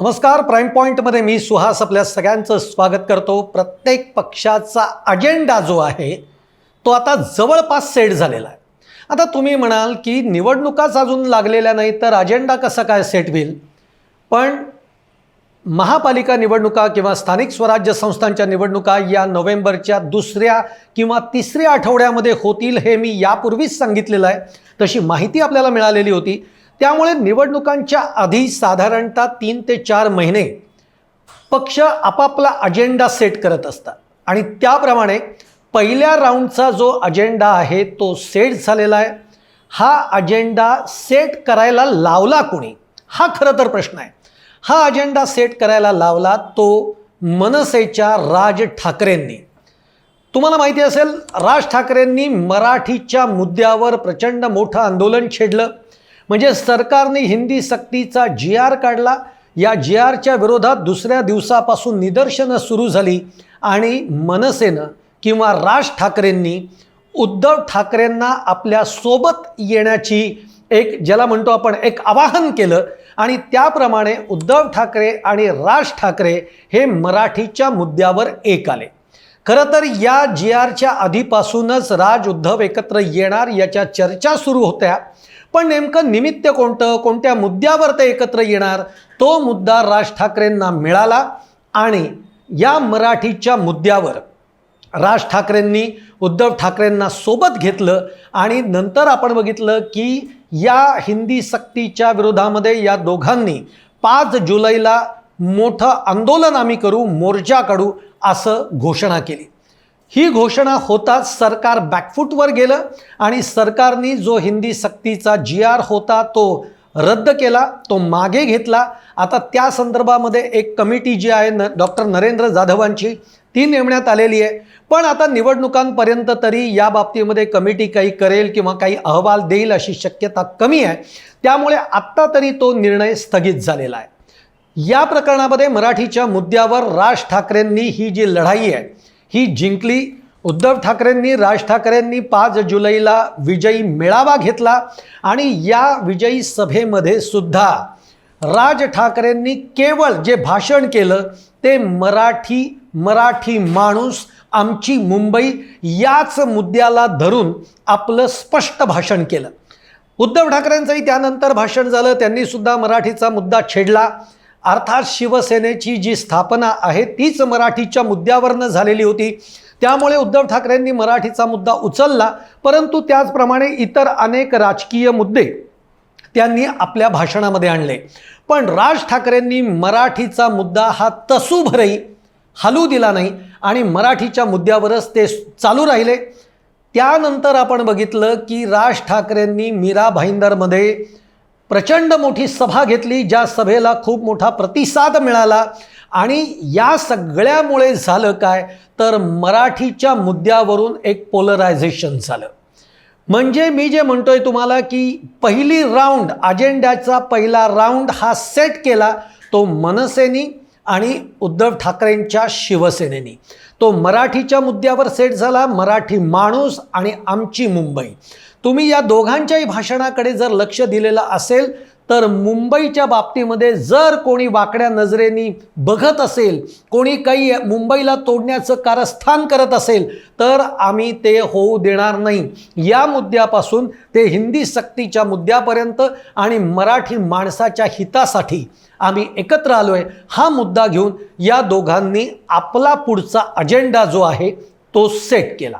नमस्कार प्राईम पॉईंटमध्ये मी सुहास आपल्या सगळ्यांचं स्वागत करतो. प्रत्येक पक्षाचा अजेंडा जो आहे तो आता जवळपास सेट झालेला आहे. आता तुम्ही म्हणाल की निवडणुकाच अजून लागलेल्या नाही तर अजेंडा कसा काय सेट होईल? पण महापालिका निवडणुका किंवा स्थानिक स्वराज्य संस्थांच्या निवडणुका या नोव्हेंबरच्या दुसऱ्या किंवा तिसऱ्या आठवड्यामध्ये होतील हे मी यापूर्वीच सांगितलेलं आहे. तशी माहिती आपल्याला मिळालेली होती. त्यामुळे निवडणुकांच्या आधी साधारणतः तीन ते चार महिने पक्ष आपापला अजेंडा सेट करत असतात. आणि त्याप्रमाणे पहिल्या राऊंडचा जो अजेंडा आहे तो सेट झालेला आहे. हा अजेंडा सेट करायला लावला कोणी? हा खरं तर प्रश्न आहे. हा अजेंडा सेट करायला लावला तो मनसेच्या राज ठाकरेंनी. तुम्हाला माहिती असेल राज ठाकरेंनी मराठीच्या मुद्द्यावर प्रचंड मोठं आंदोलन छेडलं. म्हणजे सरकारने हिंदी सक्तीचा जी आर काढला. या जी आरच्या विरोधात दुसऱ्या दिवसापासून निदर्शनं सुरू झाली आणि मनसेनं किंवा राज ठाकरेंनी उद्धव ठाकरेंना आपल्यासोबत येण्याची एक ज्याला म्हणतो आपण एक आवाहन केलं. आणि त्याप्रमाणे उद्धव ठाकरे आणि राज ठाकरे हे मराठीच्या मुद्द्यावर एक आले. खरं तर या जी आरच्या आधीपासूनच राज उद्धव एकत्र येणार याच्या चर्चा सुरू होत्या. पण नेमकं निमित्त कोणतं कोणत्या मुद्द्यावर ते एकत्र येणार तो मुद्दा राज ठाकरेंना मिळाला आणि या मराठीच्या मुद्द्यावर राज ठाकरेंनी उद्धव ठाकरेंना सोबत घेतलं आणि नंतर आपण बघितलं की या हिंदी सक्तीच्या विरोधामध्ये या दोघांनी पाच जुलैला मोठं आंदोलन आम्ही करू मोर्चा काढू असं घोषणा केली. ही घोषणा होताच सरकार बॅकफूटवर गेलं आणि सरकारने जो हिंदी सक्तीचा जी आर होता तो रद्द केला तो मागे घेतला. आता त्या संदर्भामध्ये एक कमिटी जी आहे न डॉक्टर नरेंद्र जाधवांची ती नेमण्यात आलेली आहे. पण आता निवडणुकांपर्यंत तरी या बाबतीमध्ये कमिटी काही करेल किंवा काही अहवाल देईल अशी शक्यता कमी आहे. त्यामुळे आत्ता तरी तो निर्णय स्थगित झालेला आहे. या प्रकरणामध्ये मराठीच्या मुद्द्यावर राज ठाकरेंनी ही जी लढाई आहे ही जिंकली. उद्धव ठाकरेंनी राज ठाकरेंनी पाच जुलैला विजयी मेळावा घेतला आणि या विजयी सभेमध्ये सुद्धा राज ठाकरेंनी केवळ जे भाषण केलं ते मराठी मराठी माणूस आमची मुंबई याच मुद्द्याला धरून आपलं स्पष्ट भाषण केलं. उद्धव ठाकरेंचंही त्यानंतर भाषण झालं त्यांनीसुद्धा मराठीचा मुद्दा छेडला. अर्थात शिवसेनेची जी स्थापना आहे तीच मराठीच्या मुद्द्यावरनं झालेली होती. त्यामुळे उद्धव ठाकरेंनी मराठीचा मुद्दा उचलला परंतु त्याचप्रमाणे इतर अनेक राजकीय मुद्दे त्यांनी आपल्या भाषणामध्ये आणले. पण राज ठाकरेंनी मराठीचा मुद्दा हा तसूभरही हलू दिला नाही आणि मराठीच्या मुद्द्यावरच ते चालू राहिले. त्यानंतर आपण बघितलं की राज ठाकरेंनी मीरा भाईंदरमध्ये प्रचंड मोठी सभा घेतली ज्या सभेला खूप मोठा प्रतिसाद मिळाला. आणि या सगळ्यामुळे झालं काय? तर मराठीच्या मुद्द्यावरून एक पोलरायझेशन झालं. म्हणजे मी जे म्हणतोय तुम्हाला की पहिली राऊंड अजेंड्याचा पहिला राऊंड हा सेट केला तो मनसेनी आणि उद्धव ठाकरेंच्या शिवसेनेनी. तो मराठीच्या मुद्द्यावर सेट झाला मराठी माणूस आणि आमची मुंबई. तुम्ही या दोघांच्याही भाषणाकडे जर लक्ष दिलेलं असेल तर मुंबईच्या बाबतीमध्ये जर कोणी वाकड्या नजरेनी बघत असेल कोणी काही मुंबईला तोडण्याचं कारस्थान करत असेल तर आम्ही ते होऊ देणार नाही. या मुद्द्यापासून ते हिंदी सक्तीच्या मुद्द्यापर्यंत आणि मराठी माणसाच्या हितासाठी आम्ही एकत्र आलो आहे हा मुद्दा घेऊन या दोघांनी आपला पुढचा अजेंडा जो आहे तो सेट केला.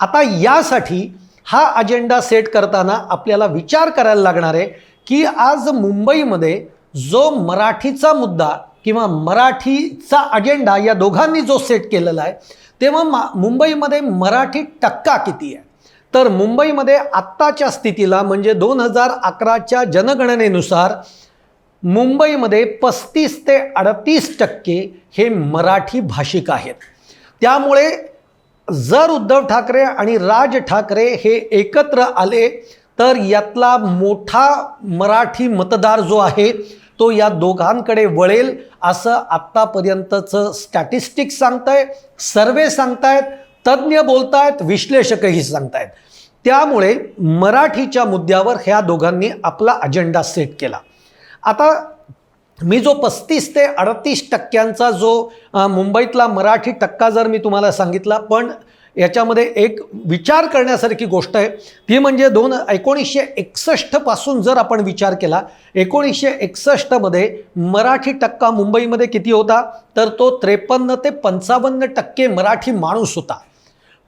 आता यासाठी हा अजेंडा सेट करताना आपल्याला विचार करायला लागणार आहे की आज मुंबईमध्ये जो मराठीचा मुद्दा किंवा मराठीचा अजेंडा या दोघांनी जो सेट केलेला आहे तेव्हा मा मुंबईमध्ये मराठी टक्का किती आहे? तर मुंबईमध्ये आत्ताच्या स्थितीला म्हणजे दोन हजार अकराच्या जनगणनेनुसार मुंबईमध्ये पस्तीस ते अडतीस टक्के हे मराठी भाषिक आहेत. त्यामुळे जर उद्धव ठाकरे आणि राज ठाकरे हे एकत्र आले तर यातला मोठा मराठी मतदार जो आहे तो या दोघांकडे वळेल असं आत्तापर्यंतचं स्टॅटिस्टिक्स सांगताय सर्वे सांगतायत तज्ज्ञ बोलतायत विश्लेषकही सांगतायत. त्यामुळे मराठीच्या मुद्द्यावर ह्या दोघांनी आपला अजेंडा सेट केला. आता मी जो पस्तीस ते अडतीस टक्क्यांचा जो मुंबईतला मराठी टक्का जर मी तुम्हाला सांगितला पण याच्यामध्ये एक विचार करण्यासारखी गोष्ट आहे. ती म्हणजे दोन एकोणीसशे एकसष्टपासून जर आपण विचार केला एकोणीसशे एकसष्टमध्ये मराठी टक्का मुंबईमध्ये किती होता? तर तो त्रेपन्न ते पंचावन्न टक्के मराठी माणूस होता.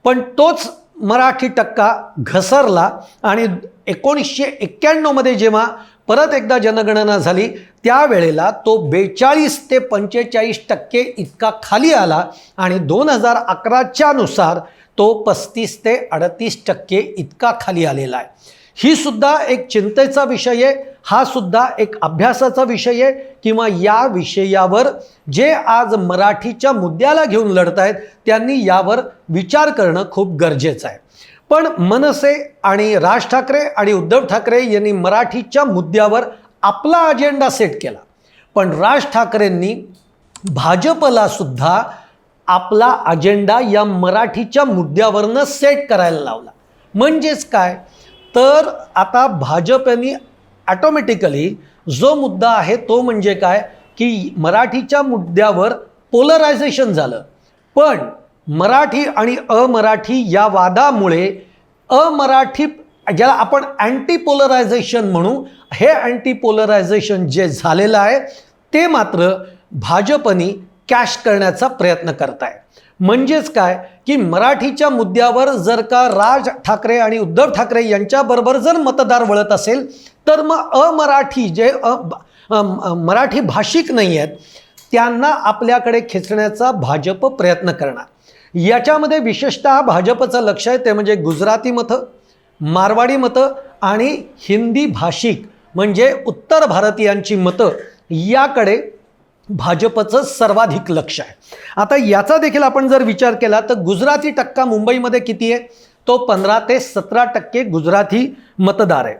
पण तोच मराठी टक्का घसरला आणि एकोणीसशे एक्क्याण्णवमध्ये जेव्हा परत एकदा जनगणना झाली त्यावेळेला तो बेचाळीस ते पंचेचाळीस टक्के इतका खाली आला आणि दोन हजार अकराच्या नुसार तो पस्तीस ते अडतीस टक्के इतका खाली आलेला आहे. ही सुद्धा एक चिंतेचा विषय आहे हा सुद्धा एक अभ्यासाचा विषय आहे किंवा या विषयावर जे आज मराठीच्या मुद्द्याला घेऊन लढत आहेत त्यांनी यावर विचार करणं खूप गरजेचं आहे. पण मनसे आणि राज ठाकरे आणि उद्धव ठाकरे यांनी मराठीच्या मुद्द्यावर आपला अजेंडा सेट केला. पण राज ठाकरेंनी भाजपला सुद्धा आपला अजेंडा या मराठीच्या मुद्द्यावरनं सेट करायला लावला. म्हणजेच काय? तर आता भाजपने ॲटोमॅटिकली जो मुद्दा आहे तो म्हणजे काय? की मराठीच्या मुद्द्यावर पोलरायझेशन झालं. पण मराठी आणि अमराठी या वादामुळे अमराठी ज्याला आपण अँटी पोलरायझेशन म्हणू हे अँटी पोलरायझेशन जे झालेलं आहे ते मात्र भाजपनी कॅश करण्याचा प्रयत्न करत आहे म्हणजेच काय? की मराठीच्या मुद्द्यावर जर का राज ठाकरे आणि उद्धव ठाकरे यांच्याबरोबर जर मतदार वळत असेल तर मग अमराठी जे अ- मराठी भाषिक नाही आहेत त्यांना आपल्याकडे खेचण्याचा भाजप प्रयत्न करणार. याच्यामध्ये विशेषतः भाजपचं लक्ष आहे ते म्हणजे गुजराती मतं मारवाडी मतं आणि हिंदी भाषिक म्हणजे उत्तर भारतीयांची मतं याकडे भाजपचं सर्वाधिक लक्ष आहे. आता याचा देखील आपण जर विचार केला तर गुजराती टक्का मुंबईमध्ये किती आहे? तो पंधरा ते सतरा टक्के गुजराती मतदार आहे.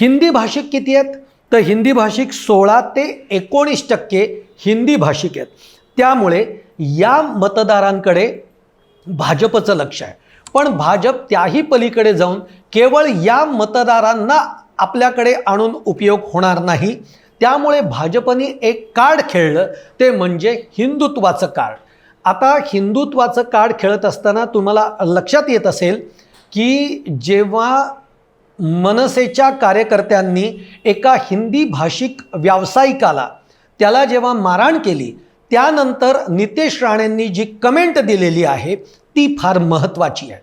हिंदी भाषिक किती आहेत? तर हिंदी भाषिक सोळा ते एकोणीस टक्के हिंदी भाषिक आहेत. त्यामुळे या मतदारांकडे भाजपचं लक्ष आहे. पण भाजप त्याही पलीकडे जाऊन केवळ या मतदारांना आपल्याकडे आणून उपयोग होणार नाही. त्यामुळे भाजपने एक कार्ड खेळलं ते म्हणजे हिंदुत्वाचं कार्ड आता हिंदुत्वाचं कार्ड खेळत असताना तुम्हाला लक्षात येत असेल की जेव्हा मनसेच्या कार्यकर्त्यांनी एका हिंदी भाषिक व्यावसायिकाला त्याला जेव्हा मारहाण केली त्यानंतर नितेश राणेंनी जी कमेंट दिलेली आहे ती फार महत्त्वाची आहे.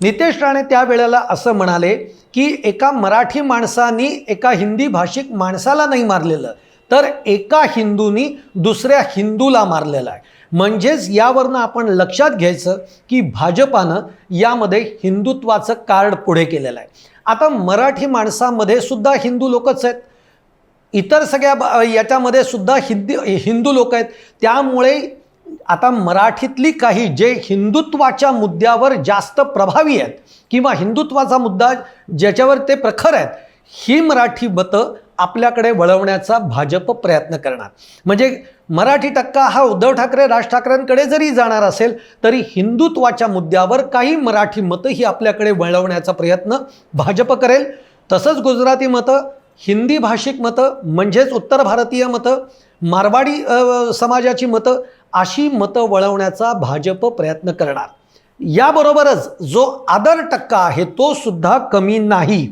नितेश राणे त्यावेळेला असं म्हणाले की एका मराठी माणसानी एका हिंदी भाषिक माणसाला नाही मारलेलं तर एका हिंदूनी दुसऱ्या हिंदूला मारलेलं आहे. म्हणजेच यावरनं आपण लक्षात घ्यायचं की भाजपानं यामध्ये हिंदुत्वाचं कार्ड पुढे केलेलं आहे. आता मराठी माणसामध्ये सुद्धा हिंदू लोकच आहेत. इतर सगळ्या याच्यामध्ये सुद्धा हिंदी हिंदू लोक आहेत. त्यामुळे आता मराठीतली काही जे हिंदुत्वाच्या मुद्द्यावर जास्त प्रभावी आहेत किंवा हिंदुत्वाचा मुद्दा ज्याच्यावर ते प्रखर आहेत ही मराठी मतं आपल्याकडे वळवण्याचा भाजप प्रयत्न करणार. म्हणजे मराठी टक्का हा उद्धव ठाकरे राज ठाकरेंकडे जरी जाणार असेल तरी हिंदुत्वाच्या मुद्द्यावर काही मराठी मतं ही आपल्याकडे वळवण्याचा प्रयत्न भाजप करेल. तसंच गुजराती मतं हिंदी भाषिक मतं म्हणजेच उत्तर भारतीय मतं मारवाडी समाजाची मतं अशी मतं वळवण्याचा भाजप प्रयत्न करणार. याबरोबरच जो आदर टक्का आहे तो सुद्धा कमी नाही.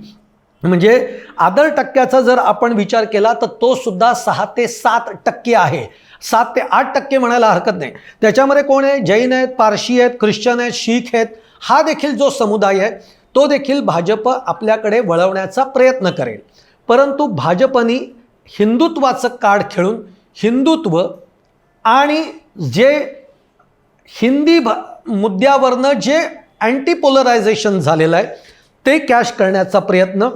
म्हणजे आदर टक्क्याचा जर आपण विचार केला तर तो सुद्धा सहा ते सात टक्के आहे. सात ते आठ टक्के म्हणायला हरकत नाही. त्याच्यामध्ये कोण आहे? जैन आहेत पारशी आहेत ख्रिश्चन आहेत शीख आहेत. हा देखील जो समुदाय आहे तो देखील भाजप आपल्याकडे वळवण्याचा प्रयत्न करेल. परंतु भाजपनी हिंदुत्वाचं कार्ड खेळून हिंदुत्व आणि जे हिंदी भा मुद्द्यावरनं जे अँटी पोलरायझेशन झालेलं आहे ते कॅश करण्याचा प्रयत्न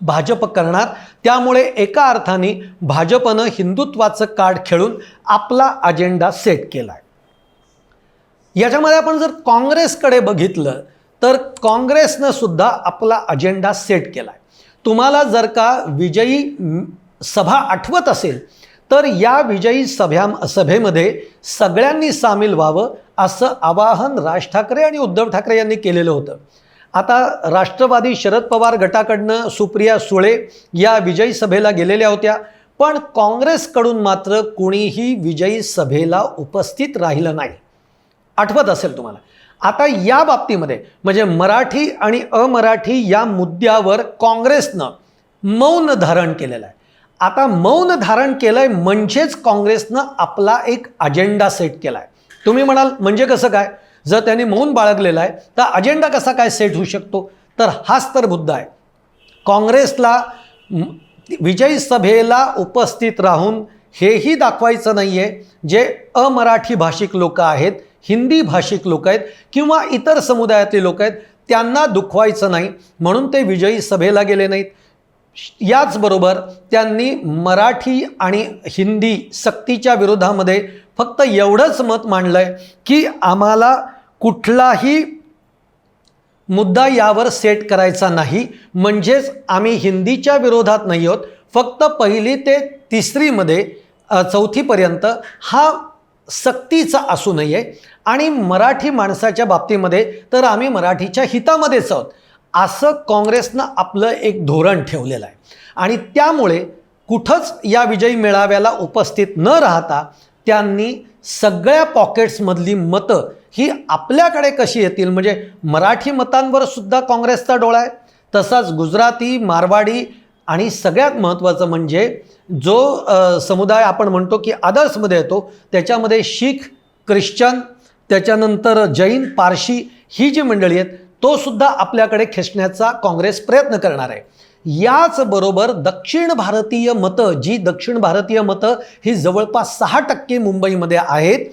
भाजप करणार. त्यामुळे एका अर्थाने भाजपनं हिंदुत्वाचं कार्ड खेळून आपला अजेंडा सेट केला आहे याच्यामध्ये आपण जर काँग्रेसकडे बघितलं तर काँग्रेसनं सुद्धा आपला अजेंडा सेट केला आहे तुम्हाला जर का विजयी सभा आठवत असेल तर या विजयी सभ्या सभेमध्ये सगळ्यांनी सामील व्हावं असं आवाहन राज ठाकरे आणि उद्धव ठाकरे यांनी केलेलं होतं. आता राष्ट्रवादी शरद पवार गटाकडनं सुप्रिया सुळे या विजयी सभेला गेलेल्या होत्या पण काँग्रेसकडून मात्र कुणीही विजयी सभेला उपस्थित राहिलं नाही. आठवत असेल तुम्हाला. आता या बाबतीमध्ये म्हणजे मराठी आणि अमराठी या मुद्द्यावर काँग्रेसनं मौन धारण केलेलं आहे. आता मौन धारण केलं आहे म्हणजेच काँग्रेसनं आपला एक अजेंडा सेट केला आहे तुम्ही म्हणाल म्हणजे कसं काय? जर त्यांनी मौन बाळगलेलं आहे तर अजेंडा कसा काय सेट होऊ शकतो? तर हाच तर मुद्दा आहे. काँग्रेसला विजयी सभेला उपस्थित राहून हेही दाखवायचं नाही आहे जे अमराठी भाषिक लोक आहेत हिंदी भाषिक लोक आहेत किंवा इतर समुदायातले लोक आहेत त्यांना दुखवायचं नाही. म्हणून ते विजयी सभेला गेले नाहीत. याचबरोबर त्यांनी मराठी आणि हिंदी सक्तीच्या विरोधामध्ये फक्त एवढंच मत मांडलं आहे की आम्हाला कुठलाही मुद्दा यावर सेट करायचा नाही. म्हणजेच आम्ही हिंदीच्या विरोधात नाही आहोत. फक्त पहिली ते तिसरीमध्ये चौथीपर्यंत हा सक्तीचा असू नये आणि मराठी माणसाच्या बाबतीमध्ये तर आम्ही मराठीच्या हितामध्येच आहोत. असं काँग्रेसनं आपलं एक धोरण ठेवलेलं आहे. आणि त्यामुळे कुठंच या विजयी मेळाव्याला उपस्थित न राहता त्यांनी सगळ्या पॉकेट्समधली मतं ही आपल्याकडे कशी येतील? म्हणजे मराठी मतांवर सुद्धा काँग्रेसचा डोळा आहे. तसाच गुजराती मारवाडी आणि सगळ्यात महत्त्वाचं म्हणजे जो समुदाय आपण म्हणतो की आदर्शमध्ये येतो त्याच्यामध्ये शीख ख्रिश्चन त्याच्यानंतर जैन पारशी ही जी मंडळी आहेत तो सुद्धा आपल्याकडे खेचण्याचा काँग्रेस प्रयत्न करणार आहे. याचबरोबर दक्षिण भारतीय मतं जी दक्षिण भारतीय मतं ही जवळपास सहा टक्के मुंबईमध्ये आहेत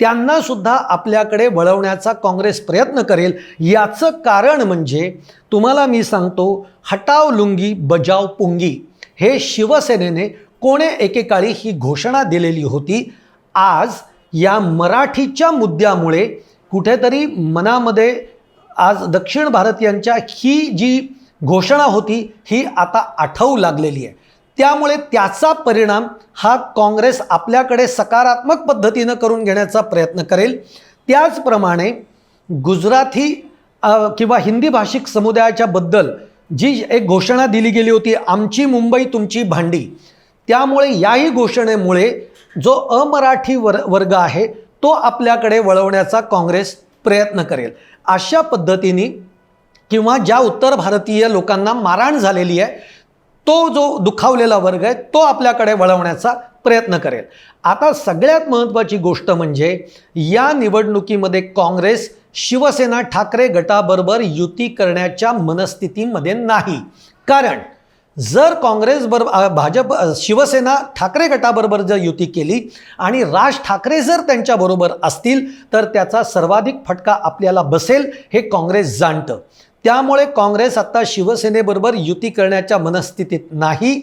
त्यांना सुद्धा आपल्याकडे वळवण्याचा काँग्रेस प्रयत्न करेल. याचं कारण म्हणजे तुम्हाला मी सांगतो हटाव लुंगी बजाव पुंगी हे शिवसेनेने कोणे एकेकाळी ही घोषणा दिलेली होती. आज या मराठीच्या मुद्द्यामुळे कुठेतरी मनामध्ये आज दक्षिण भारतीयांच्या ही जी घोषणा होती ही आता आठवू लागलेली आहे. त्यामुळे त्याचा परिणाम हा काँग्रेस आपल्याकडे सकारात्मक पद्धतीनं करून घेण्याचा प्रयत्न करेल. त्याचप्रमाणे गुजराती किंवा हिंदी भाषिक समुदायाच्या बद्दल जी एक घोषणा दिली गेली होती आमची मुंबई तुमची भांडी. त्यामुळे याही घोषणेमुळे जो अमराठी वर वर्ग आहे तो आपल्याकडे वळवण्याचा काँग्रेस प्रयत्न करेल. अशा पद्धतीने किंवा ज्या उत्तर भारतीय लोकांना मारहाण झालेली आहे तो जो दुखावलेला वर्ग आहे तो आपल्याकडे वळवण्याचा प्रयत्न करेल. आता सगळ्यात महत्त्वाची गोष्ट म्हणजे या निवडणुकीमध्ये काँग्रेस शिवसेना ठाकरे गटाबरोबर युती करण्याच्या मनस्थितीमध्ये नाही. कारण जर काँग्रेस बरोबर भाजप शिवसेना ठाकरे गटाबरोबर जर युती केली आणि राज ठाकरे जर त्यांच्याबरोबर असतील तर त्याचा सर्वाधिक फटका आपल्याला बसेल हे काँग्रेस जाणतं. त्यामुळे काँग्रेस आता शिवसेनेबरोबर युती करण्याच्या मनस्थितीत नाही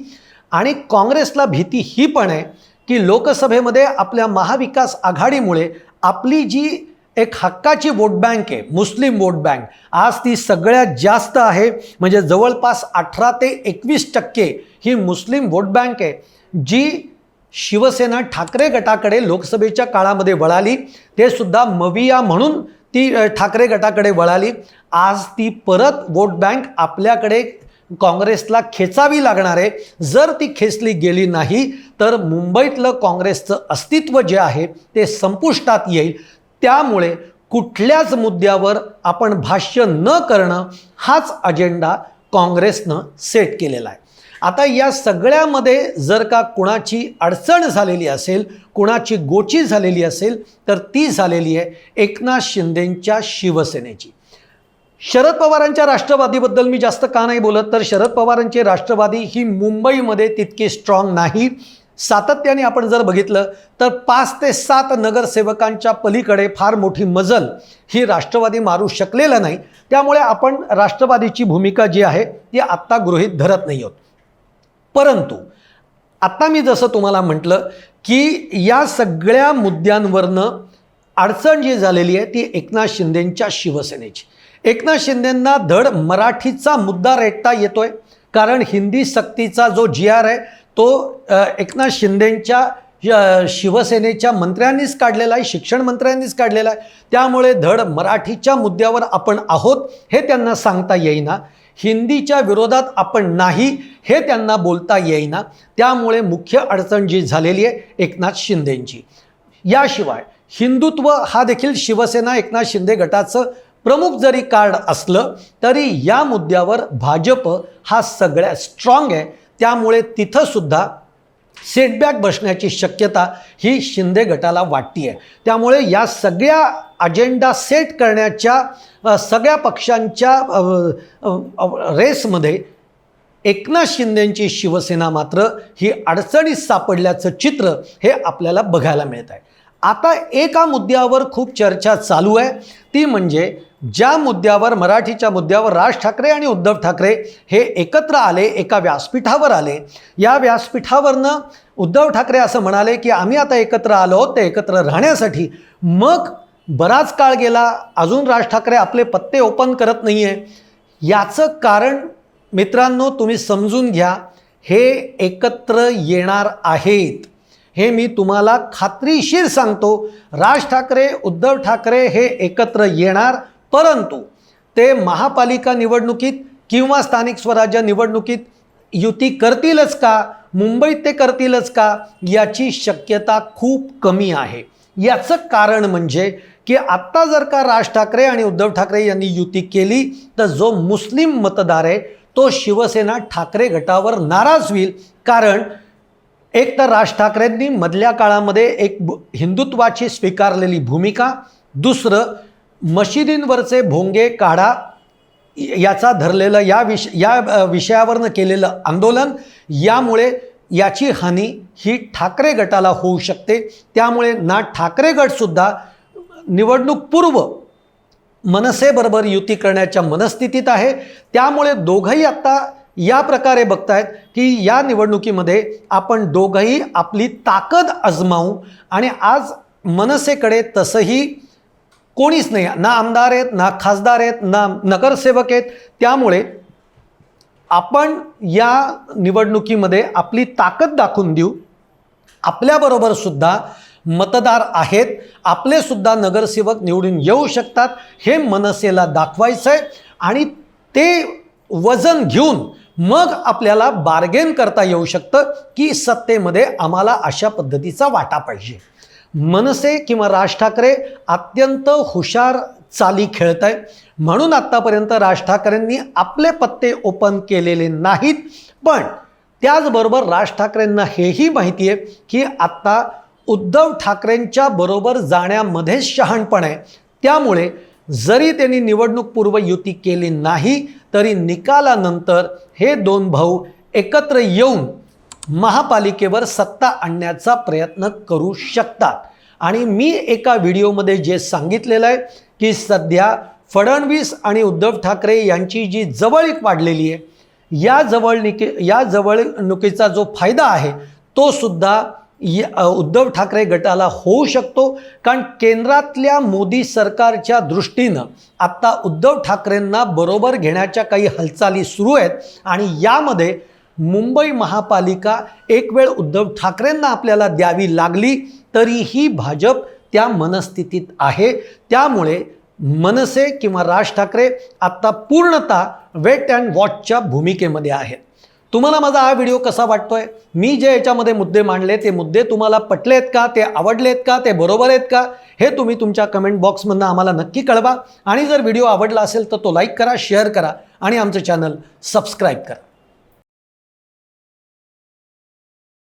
आणि काँग्रेसला भीती ही पण आहे की लोकसभेमध्ये आपल्या महाविकास आघाडीमुळे आपली जी एक हक्काची वोट बँक आहे मुस्लिम वोट बँक. आज ती सगळ्यात जास्त आहे म्हणजे जवळपास अठरा ते एकवीस टक्के ही मुस्लिम वोट बँक आहे जी शिवसेना ठाकरे गटाकडे लोकसभेच्या काळामध्ये वळाली. ते सुद्धा मविया म्हणून ती ठाकरे गटाकडे वळाली. आज ती परत वोट बँक आपल्याकडे काँग्रेसला खेचावी लागणार आहे. जर ती खेचली गेली नाही तर मुंबईतलं काँग्रेसचं अस्तित्व जे आहे ते संपुष्टात येईल. त्यामुळे कुठल्याच मुद्द्यावर आपण भाष्य न करणं हाच अजेंडा काँग्रेसनं सेट केलेला आहे. आता या सगळ्यामध्ये जर का कुणाची अडचण झालेली असेल कुणाची गोची झालेली असेल तर ती झालेली आहे एकनाथ शिंदेंच्या शिवसेनेची. शरद पवारांच्या राष्ट्रवादीबद्दल मी जास्त का नाही बोलत तर शरद पवारांची राष्ट्रवादी ही मुंबईमध्ये तितकी स्ट्रॉंग नाही. सातत्याने आपण जर बघितलं तर पाच ते सात नगरसेवकांच्या पलीकडे फार मोठी मजल ही राष्ट्रवादी मारू शकलेलं नाही. त्यामुळे आपण राष्ट्रवादीची भूमिका जी आहे ती आत्ता गृहीत धरत नाही आहोत. परंतु आत्ता मी जसं तुम्हाला म्हटलं की या सगळ्या मुद्द्यांवरनं अडचण जी झालेली आहे ती एकनाथ शिंदेंच्या शिवसेनेची. एकनाथ शिंदेंना धड मराठीचा मुद्दा रेटता येतोय कारण हिंदी सक्तीचा जो जी आर आहे तो एकनाथ शिंदेंच्या शिवसेनेच्या मंत्र्यांनीच काढलेला आहे शिक्षण मंत्र्यांनीच काढलेला आहे. त्यामुळे धड मराठीच्या मुद्द्यावर आपण आहोत हे त्यांना सांगता येईना. हिंदीच्या विरोधात आपण नाही हे त्यांना बोलता येईना. त्यामुळे मुख्य अडचण जी झालेली आहे एकनाथ शिंदेंची. याशिवाय हिंदुत्व हा देखील शिवसेना एकनाथ शिंदे गटाचं प्रमुख जरी कार्ड असलं तरी या मुद्द्यावर भाजप हा सगळ्यात स्ट्रॉंग आहे. त्यामुळे तिथंसुद्धा सेटबॅक बसण्याची शक्यता ही शिंदे गटाला वाटती आहे त्यामुळे या सगळ्या अजेंडा सेट करण्याच्या सगळ्या पक्षांच्या रेसमध्ये एकनाथ शिंदेंची शिवसेना मात्र ही अडचणीत सापडल्याचं चित्र हे आपल्याला बघायला मिळत आहे आता एका मुद्द्यावर खूप चर्चा चालू आहे. ती म्हणजे ज्या मुद्द्यावर मराठीच्या मुद्द्यावर राज ठाकरे आणि उद्धव ठाकरे हे एकत्र आले एका व्यासपीठावर आले या व्यासपीठावरनं उद्धव ठाकरे असं म्हणाले की आम्ही आता एकत्र आलो आहोत ते एकत्र राहण्यासाठी. मग बराच काळ गेला अजून राज ठाकरे आपले पत्ते ओपन करत नाही आहे याचं कारण मित्रांनो तुम्ही समजून घ्या हे एकत्र येणार आहेत. हे मी तुम्हाला खात्रीशीर सांगतो. राज ठाकरे उद्धव ठाकरे हे एकत्र येणार परंतु ते महापालिका निवडणुकीत किंवा स्थानिक स्वराज्य निवडणुकीत युती करतीलच का? मुंबईत ते करतीलच का? याची शक्यता खूप कमी आहे. याचं कारण म्हणजे की आत्ता जर का राज ठाकरे आणि उद्धव ठाकरे यांनी युती केली तर जो मुस्लिम मतदार आहे तो शिवसेना ठाकरे गटावर नाराज होईल. कारण एक तर राज ठाकरेंनी मधल्या काळामध्ये एक हिंदुत्वाची स्वीकारलेली भूमिका दुसरं मशिदींवरचे भोंगे काढा याचा धरलेलं या विष या विषयावरनं केलेलं आंदोलन यामुळे याची हानी ही ठाकरे गटाला होऊ शकते. त्यामुळे ना ठाकरे गटसुद्धा निवडणूकपूर्व मनसेबरोबर युती करण्याच्या मनस्थितीत आहे. त्यामुळे दोघंही आत्ता या प्रकारे बघतायत की या निवडणुकीमध्ये आपण दोघंही आपली ताकद आजमावू आणि आज मनसेकडे तसंही कोणीच नाही. ना आमदार आहेत ना खासदार आहेत ना नगरसेवक आहेत. त्यामुळे आपण या निवडणुकीमध्ये आपली ताकद दाखवून देऊ. आपल्याबरोबर सुद्धा मतदार आहेत. आपले सुद्धा नगरसेवक निवडून येऊ शकतात. हे मनसेला दाखवायचं आहे आणि ते वजन घेऊन मग आपल्याला बार्गेन करता येऊ शकतं की सत्तेमध्ये आम्हाला अशा पद्धतीचा वाटा पाहिजे. मनसे किंवा राज ठाकरे अत्यंत हुशार चाली खेळत आहे. म्हणून आत्तापर्यंत राज ठाकरेंनी आपले पत्ते ओपन केलेले नाहीत. पण त्याचबरोबर राज ठाकरेंना हेही माहिती आहे की आत्ता उद्धव ठाकरेंच्या बरोबर जाण्यामध्येच शहाणपण आहे. त्यामुळे जरी त्यांनी निवडणूकपूर्व युती केली नाही तरी निकालानंतर हे दोन भाऊ एकत्र येऊन महापालिकेवर सत्ता आणण्याचा प्रयत्न करू शकतात. आणि मी एका व्हिडिओमध्ये जे सांगितलेलं आहे की सध्या फडणवीस आणि उद्धव ठाकरे यांची जी जवळीक वाढलेली आहे या जवळनिकी या जवळनुकीचा जो फायदा आहे तो सुद्धा य- उद्धव ठाकरे गटाला होऊ शकतो. कारण केंद्रातल्या मोदी सरकारच्या दृष्टीनं आत्ता उद्धव ठाकरेंना बरोबर घेण्याच्या काही हालचाली सुरू आहेत आणि यामध्ये मुंबई महापालिका एक वेळ उद्धव ठाकरेंना आपल्याला द्यावी लागली तरीही भाजप त्या मनस्थितीत आहे. त्यामुळे मनसे किंवा राज ठाकरे आत्ता पूर्णतः वेट अँड वॉचच्या भूमिकेमध्ये आहेत. तुम्हाला माझा हा व्हिडिओ कसा वाटतोय? मी जे याच्यामध्ये मुद्दे मांडले ते मुद्दे तुम्हाला पटले आहेत का? ते आवडले आहेत का? ते बरोबर आहेत का? हे तुम्ही तुमच्या कमेंट बॉक्समधनं आम्हाला नक्की कळवा. आणि जर व्हिडिओ आवडला असेल तर तो लाईक करा शेअर करा आणि आमचं चॅनल सबस्क्राईब करा.